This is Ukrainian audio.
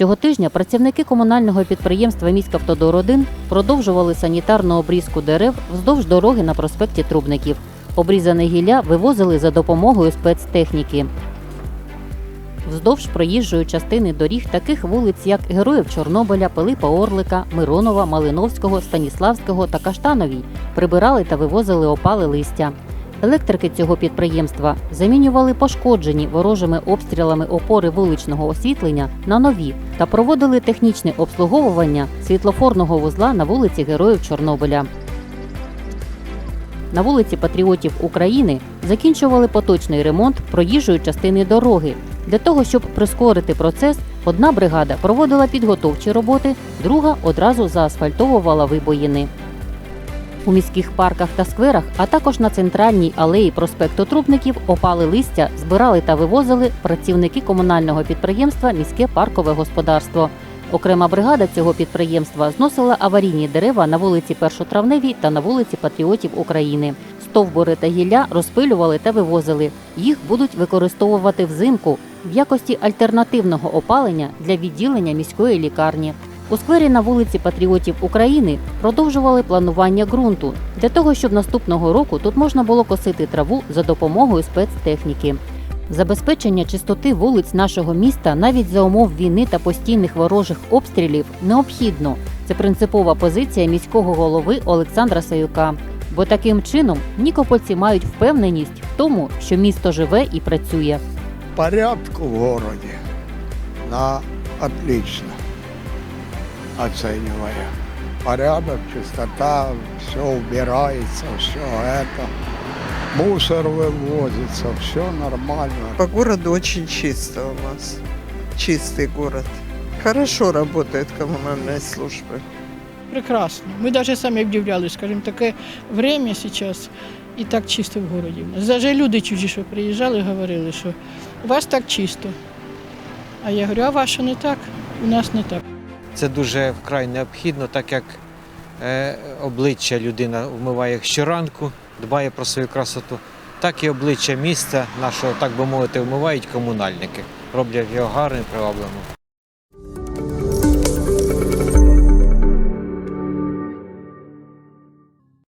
Цього тижня працівники комунального підприємства «Міськавтодор-1» продовжували санітарну обрізку дерев вздовж дороги на проспекті Трубників. Обрізане гілля вивозили за допомогою спецтехніки. Вздовж проїжджої частини доріг таких вулиць, як Героїв Чорнобиля, Пилипа Орлика, Миронова, Малиновського, Станіславського та Каштановій прибирали та вивозили опали листя. Електрики цього підприємства замінювали пошкоджені ворожими обстрілами опори вуличного освітлення на нові та проводили технічне обслуговування світлофорного вузла на вулиці Героїв Чорнобиля. На вулиці Патріотів України закінчували поточний ремонт проїжджої частини дороги. Для того, щоб прискорити процес, одна бригада проводила підготовчі роботи, друга одразу заасфальтовувала вибоїни. У міських парках та скверах, а також на центральній алеї проспекту Трубників опали листя збирали та вивозили працівники комунального підприємства Міське паркове господарство. Окрема бригада цього підприємства зносила аварійні дерева на вулиці Першотравневій та на вулиці Патріотів України. Стовбури та гілля розпилювали та вивозили. Їх будуть використовувати взимку в якості альтернативного опалення для відділення міської лікарні. У сквері на вулиці Патріотів України продовжували планування ґрунту для того, щоб наступного року тут можна було косити траву за допомогою спецтехніки. Забезпечення чистоти вулиць нашого міста навіть за умов війни та постійних ворожих обстрілів необхідно. Це принципова позиція міського голови Олександра Саюка. Бо таким чином нікопольці мають впевненість в тому, що місто живе і працює. порядку в городе на отлично оценивая. Порядок, чистота, все убирается, все это. Мусор вывозится, все нормально. По городу очень чисто у нас. Чистый город. Хорошо работают коммунальные службы. Прекрасно. Ми навіть самі вдивлялися, скажімо, таке время зараз і так чисто в городі. у нас. Навіть люди чужі, що приїжджали, говорили, що у вас так чисто. А я говорю, а ваше не так, у нас не так. Це дуже вкрай необхідно, так як е, обличчя людина вмиває щоранку, дбає про свою красоту, так і обличчя міста нашого, так би мовити, вмивають комунальники, роблять його гарним, привабливим.